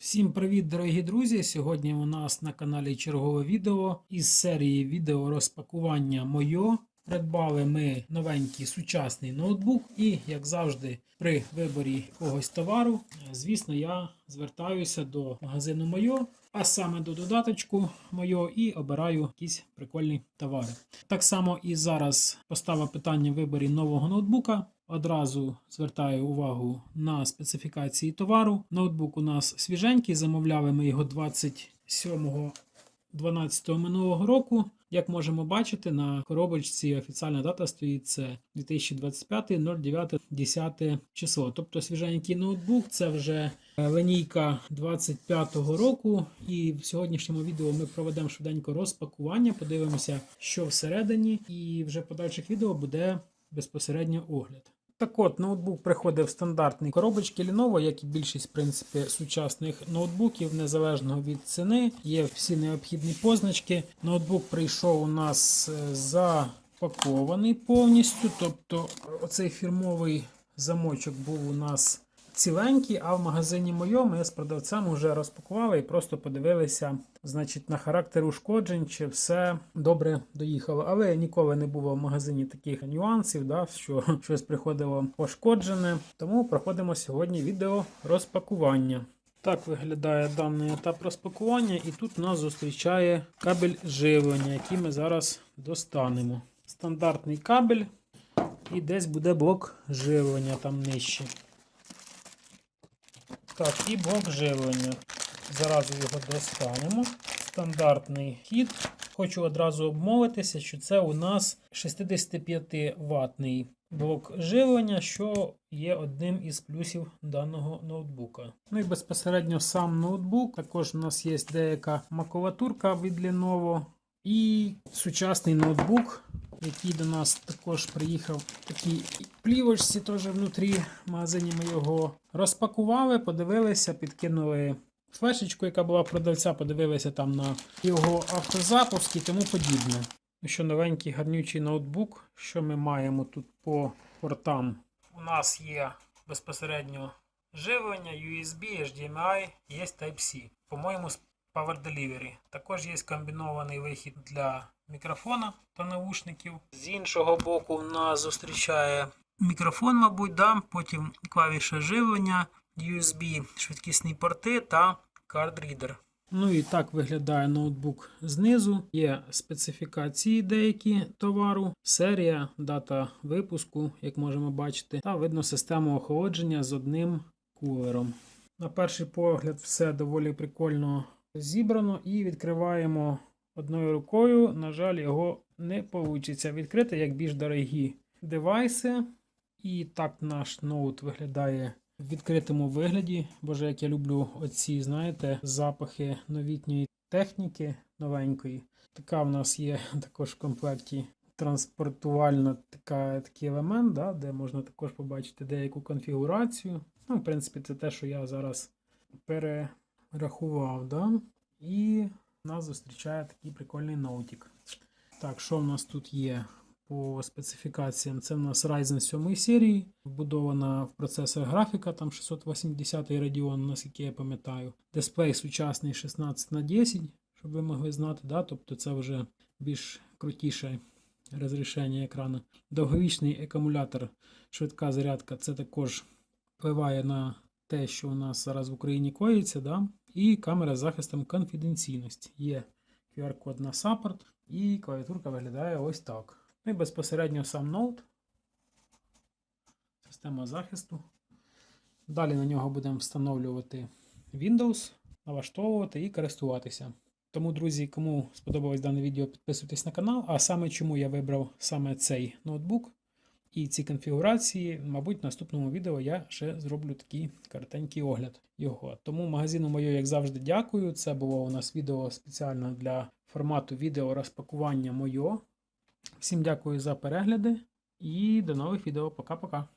Всім привіт, дорогі друзі! Сьогодні у нас на каналі чергове відео із серії відео розпакування Мойо. Придбали ми новенький сучасний ноутбук, і, як завжди, при виборі якогось товару, е, звісно, я звертаюся до магазину Мойо, а саме до додаточку Мойо, і обираю якісь прикольні товари. Так само і зараз поставив питання в виборі нового ноутбука. Одразу звертаю увагу на специфікації товару. Ноутбук у нас свіженький, замовляли ми його 27 12 минулого року. Як можемо бачити, на коробочці офіційна дата стоїть це 2025 09 10 число. Тобто свіженький ноутбук це вже е, линійка 25-го року. І в сьогоднішньому відео ми проведемо швиденько розпакування, подивимося, що всередині, і вже в подальших відео буде безпосередньо огляд. Так от, ноутбук приходить в стандартній коробочці Lenovo, як і більшість в принципі, сучасних ноутбуків, незалежно від ціни. Є всі необхідні позначки. Ноутбук прийшов у нас е, запакований повністю. Тобто, оцей фірмовий замочок був у нас ціленький, а в магазині моєму ми з продавцем вже розпакували і просто подивилися значить, на характер ушкоджень, чи все добре доїхало. Але ніколи не було в магазині таких нюансів, да, що щось приходило пошкоджене. Тому проходимо сьогодні відео розпакування. Так виглядає даний етап розпакування, і тут нас зустрічає кабель живлення, який ми зараз достанемо. Стандартний кабель, і десь буде блок живлення там нижче. Так, і блок живлення. Заразу його достанемо. Стандартний хід. Хочу одразу обмовитися, що це у нас 65 ватний блок живлення, що є одним із плюсів даного ноутбука. Ну і безпосередньо сам ноутбук. Також у нас є деяка макулатурка від Lenovo. І сучасний ноутбук, який до нас також приїхав в такій плівочці, теж внутрі в ми його розпакували, подивилися, підкинули флешечку, яка була продавця, подивилися там на його автозапуск і тому подібне. Ну що новенький гарнючий ноутбук, що ми маємо тут по портам? У нас є безпосередньо живлення, USB, HDMI, є Type-C. По-моєму, Power Delivery. Також є комбінований вихід для мікрофона та навушників. З іншого боку, в нас зустрічає мікрофон, мабуть, да? потім клавіша живлення, USB, швидкісні порти та кард-рідер. Ну і так виглядає ноутбук знизу. Є специфікації деякі товару, серія, дата випуску, як можемо бачити, та видно систему охолодження з одним кулером. На перший погляд, все доволі прикольно зібрано і відкриваємо одною рукою. На жаль, його не вийде відкрити як більш дорогі девайси. І так наш ноут виглядає в відкритому вигляді. Боже, як я люблю оці, знаєте, запахи новітньої техніки новенької. Така в нас є також в комплекті транспортувальна така, такий елемент, да, де можна також побачити деяку конфігурацію. Ну, в принципі, це те, що я зараз перерахував. Да? І нас зустрічає такий прикольний ноутик. Так, що в нас тут є? По специфікаціям, це в нас Ryzen 7 серії, вбудована в процесор графіка, там 680 Radeon, наскільки я пам'ятаю. Дисплей сучасний 16 на 10 щоб ви могли знати, да? тобто це вже більш крутіше розрішення екрану. Довговічний акумулятор, швидка зарядка, це також впливає на те, що у нас зараз в Україні коїться. Да? І камера з захистом конфіденційності. Є QR-код на саппорт, і клавіатурка виглядає ось так. Ну і безпосередньо сам ноут. Система захисту. Далі на нього будемо встановлювати Windows, налаштовувати і користуватися. Тому, друзі, кому сподобалось дане відео, підписуйтесь на канал. А саме чому я вибрав саме цей ноутбук і ці конфігурації, мабуть, в наступному відео я ще зроблю такий коротенький огляд його. Тому магазину моє, як завжди, дякую. Це було у нас відео спеціально для формату відео розпакування моє. Всім дякую за перегляди і до нових відео. Пока-пока.